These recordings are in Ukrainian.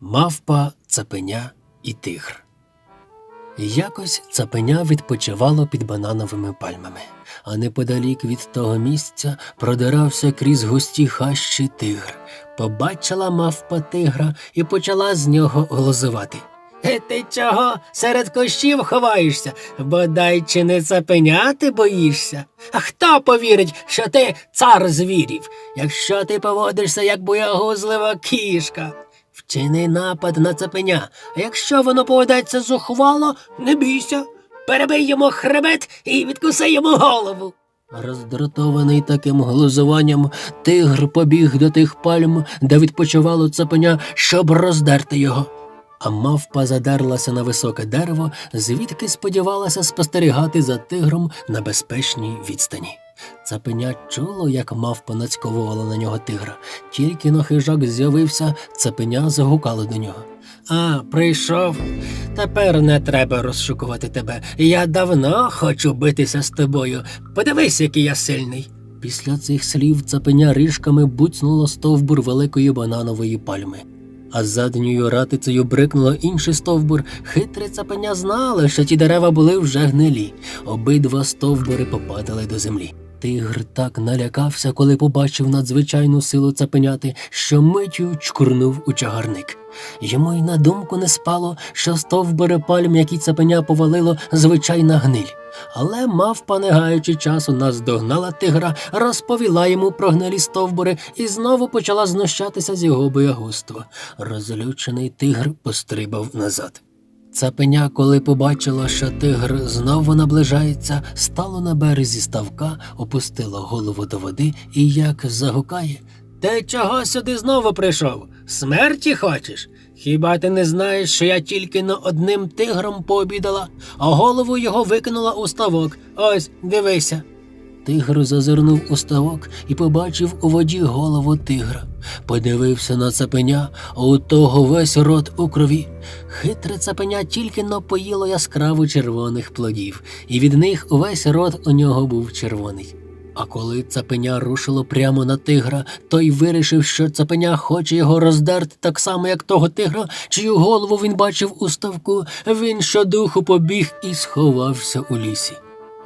Мавпа, цапеня і тигр. Якось цапеня відпочивало під банановими пальмами, а неподалік від того місця продирався крізь густі хащі тигр. Побачила мавпа тигра і почала з нього глузувати. «Е, Ти чого серед кущів ховаєшся? Бодай чи не цапеняти боїшся? А хто повірить, що ти цар звірів, якщо ти поводишся як боягузлива кішка? Вчини напад на цапеня, а якщо воно поведеться зухвало, не бійся. Перебий йому хребет і відкуси йому голову. Роздратований таким глузуванням, тигр побіг до тих пальм, де відпочивало цапеня, щоб роздерти його. А мавпа задерлася на високе дерево, звідки сподівалася спостерігати за тигром на безпечній відстані. Цапеня чуло, як мавпа нацьковувала на нього тигра. Тільки но хижак з'явився, цапеня загукало до нього. А, прийшов. Тепер не треба розшукувати тебе. Я давно хочу битися з тобою. Подивись, який я сильний. Після цих слів цапеня ріжками буцнуло стовбур великої бананової пальми. А задньою ратицею брикнуло інший стовбур. Хитре цапеня знали, що ті дерева були вже гнилі. Обидва стовбури попадали до землі. Тигр так налякався, коли побачив надзвичайну силу цапеняти, що миттю чкурнув у чагарник. Йому й на думку не спало, що стовбури пальм, які цапеня повалило, звичайна гниль. Але мавпа, не гаючи часу, наздогнала тигра, розповіла йому про гнилі стовбури і знову почала знущатися з його боягузтва. Розлючений тигр пострибав назад. Цапеня, коли побачила, що тигр знову наближається, стало на березі ставка, опустило голову до води і як загукає. Ти чого сюди знову прийшов? Смерті хочеш? Хіба ти не знаєш, що я тільки на одним тигром пообідала, а голову його викинула у ставок. Ось, дивися. Тигр зазирнув у ставок і побачив у воді голову тигра. Подивився на цапеня, а у того весь рот у крові. Хитре цапеня тільки но поїло яскраво червоних плодів, і від них увесь рот у нього був червоний. А коли цапеня рушило прямо на тигра, той вирішив, що цапеня хоче його роздерти так само, як того тигра, чию голову він бачив у ставку, він щодуху побіг і сховався у лісі.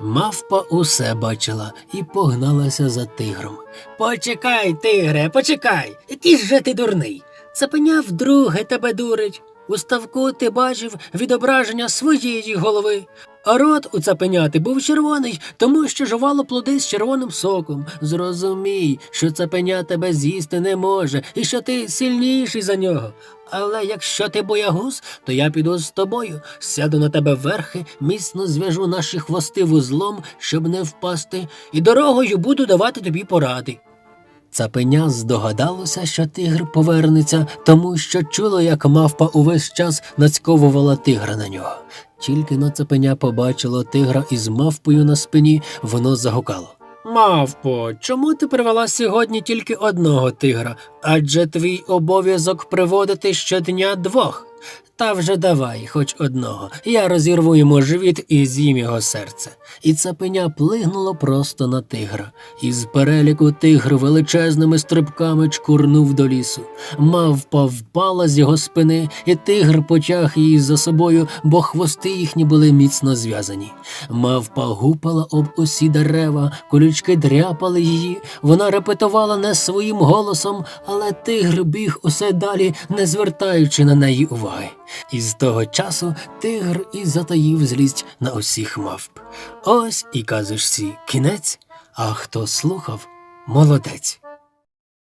Мавпа усе бачила і погналася за тигром. Почекай, тигре, почекай, який же ти дурний. Цапеня вдруге тебе дурить. У ставку ти бачив відображення своєї голови. А рот у цапеняти був червоний, тому що жувало плоди з червоним соком. Зрозумій, що цапеня тебе з'їсти не може, і що ти сильніший за нього. Але якщо ти боягуз, то я піду з тобою, сяду на тебе верхи, міцно зв'яжу наші хвости вузлом, щоб не впасти, і дорогою буду давати тобі поради. Цапеня здогадалося, що тигр повернеться, тому що чуло, як мавпа увесь час нацьковувала тигра на нього. Тільки но цапеня побачило тигра із мавпою на спині, воно загукало. Мавпо, чому ти привела сьогодні тільки одного тигра? Адже твій обов'язок приводити щодня двох. Та вже давай, хоч одного. Я розірву йому живіт і з'їм його серце. І цапеня плигнуло просто на тигра. Із переліку тигр величезними стрибками чкурнув до лісу. Мавпа впала з його спини, і тигр потяг її за собою, бо хвости їхні були міцно зв'язані. Мавпа гупала об усі дерева, колючки дряпали її. Вона репетувала не своїм голосом, але тигр біг усе далі, не звертаючи на неї уваги. І з того часу тигр і затаїв злість на усіх мавп. Ось і казочці кінець, а хто слухав, молодець.